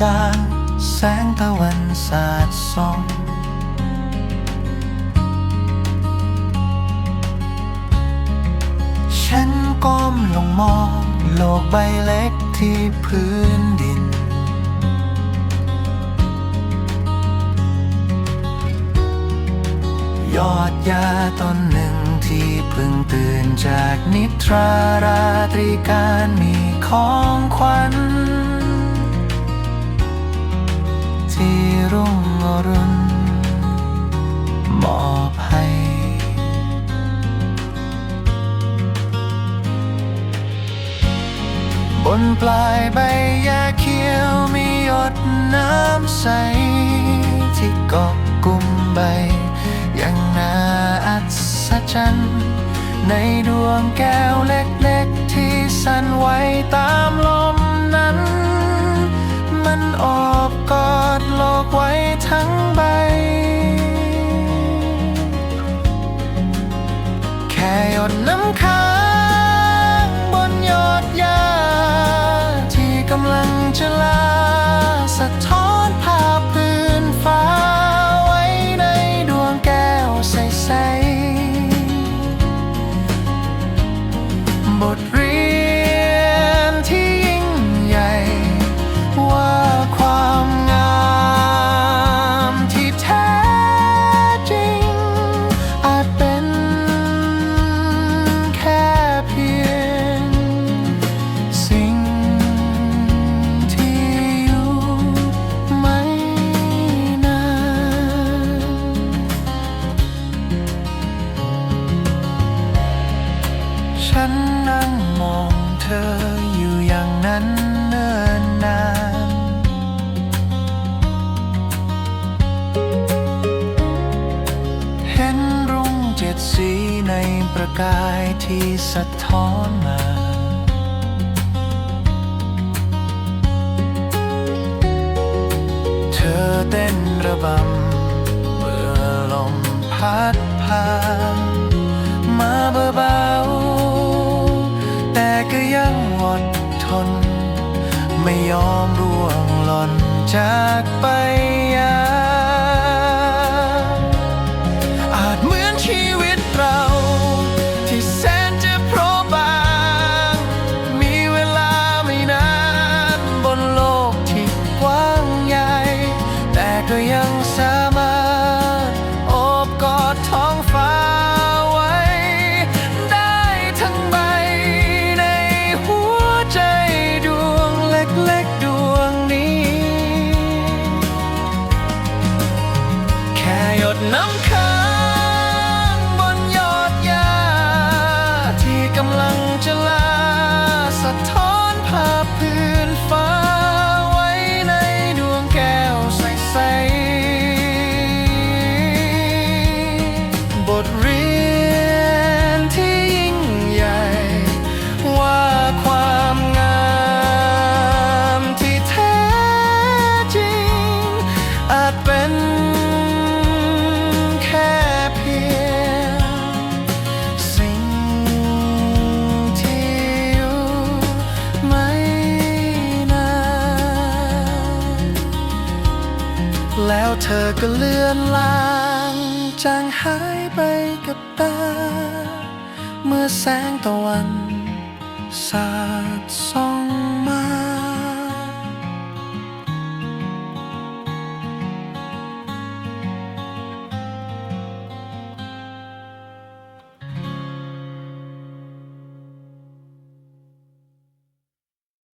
จางแสงตะวันสาดส่องฉันก้มลงมองโลกใบเล็กที่พื้นดิน ยอดยาต้นหนึ่งที่เพิ่งตื่นจากนิทราราตรีการมีของขวัญ ที่รุ่งอรุณมอบให้บนปลายใบหญ้าเขียวมีหยดน้ำใส ที่กาะกลุ่มใบ อย่างน่าอัศจรรย์ในดวงแก้วเล็กๆ ที่สั่นไหวตาม ดน้ำค้างบนยอดยา ที่กำลังจะลา สะท้อนภาพพื้นฟ้า ไว้ในดวงแก้วใส ๆ บท ฉันนั่งมองเธออยู่อย่างนั้นเนิ่นนาน เห็นรุ่งเจ็ดสีในประกายที่สะท้อนมา เธอเต้นระบำเมื่อลมพัดผ่าน ทน ไม่ยอมร่วงหล่นจากไปอย่าง เธอก็เลือนลางจางหายไปกับตา เมื่อแสงตะวันสาดส่อง